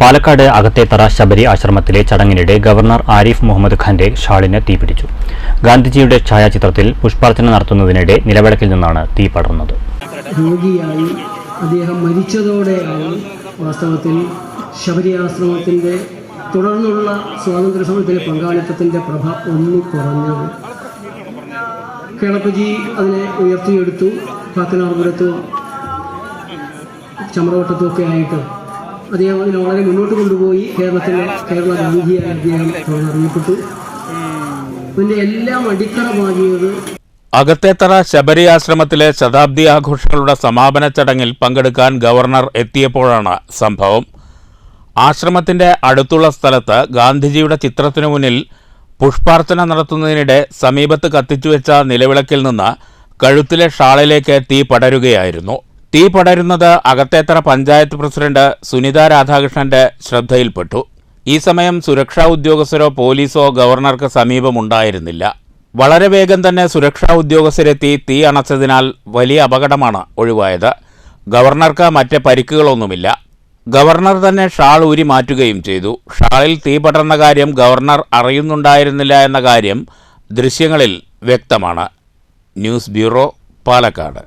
പാലക്കാട് അകത്തേത്തറ ശബരി ആശ്രമത്തിലെ ചടങ്ങിനിടെ ഗവർണർ ആരിഫ് മുഹമ്മദ് ഖാന്റെ ഷാളിന് തീപിടിച്ചു ഗാന്ധിജിയുടെ ഛായാചിത്രത്തിൽ പുഷ്പാർച്ചന നടത്തുന്നതിനിടെ നിലവിളക്കിൽ നിന്നാണ് തീ പടർന്നത്. അദ്ദേഹം മരിച്ചതോടെയാണ് വാസ്തവത്തിൽ ശബരി ആശ്രമത്തിന്റെ തുടർന്നുള്ള സ്വാതന്ത്ര്യ സമരത്തിലെ പങ്കാളിത്തത്തിന്റെ പ്രഭ ഒന്ന് കുറഞ്ഞത്. കേളപ്പജി അതിനെ ഉയർത്തിയെടുത്തു കാക്കനാർപുരത്തും ചമ്രവട്ടത്തും ഒക്കെ ആയിട്ട് അദ്ദേഹം അതിനെ വളരെ മുന്നോട്ട് കൊണ്ടുപോയി കേരളത്തിലെ കേരള ഗാന്ധിയായി അദ്ദേഹം അറിയപ്പെട്ടു. പിന്നെ എല്ലാം അടിത്തറ പാകിയത് അകത്തേത്തറ ശബരി ആശ്രമത്തിലെ ശതാബ്ദി ആഘോഷങ്ങളുടെ സമാപന ചടങ്ങിൽ പങ്കെടുക്കാൻ ഗവർണർ എത്തിയപ്പോഴാണ് സംഭവം. ആശ്രമത്തിന്റെ അടുത്തുള്ള സ്ഥലത്ത് ഗാന്ധിജിയുടെ ചിത്രത്തിനു മുന്നിൽ പുഷ്പാർച്ചന നടത്തുന്നതിനിടെ സമീപത്ത് കത്തിച്ചുവെച്ച നിലവിളക്കിൽ നിന്ന് കഴുത്തിലെ ഷാളിലേക്ക് തീ പടരുകയായിരുന്നു. തീ പടരുന്നത് അകത്തേത്തറ പഞ്ചായത്ത് പ്രസിഡന്റ് സുനിത രാധാകൃഷ്ണന്റെ ശ്രദ്ധയിൽപ്പെട്ടു. ഈ സമയം സുരക്ഷാ ഉദ്യോഗസ്ഥരോ പോലീസോ ഗവർണർക്ക് സമീപമുണ്ടായിരുന്നില്ല. വളരെ വേഗം തന്നെ സുരക്ഷാ ഉദ്യോഗസ്ഥരെത്തി തീ അണച്ചതിനാൽ വലിയ അപകടമാണ് ഒഴിവായത്. ഗവർണർക്ക് മറ്റ് പരിക്കുകളൊന്നുമില്ല. ഗവർണർ തന്നെ ഷാൾ ഊരി മാറ്റുകയും ചെയ്തു. ഷാളിൽ തീ പടർന്ന കാര്യം ഗവർണർ അറിയുന്നുണ്ടായിരുന്നില്ല എന്ന കാര്യം ദൃശ്യങ്ങളിൽ വ്യക്തമാണ്. News bureau Palakkad.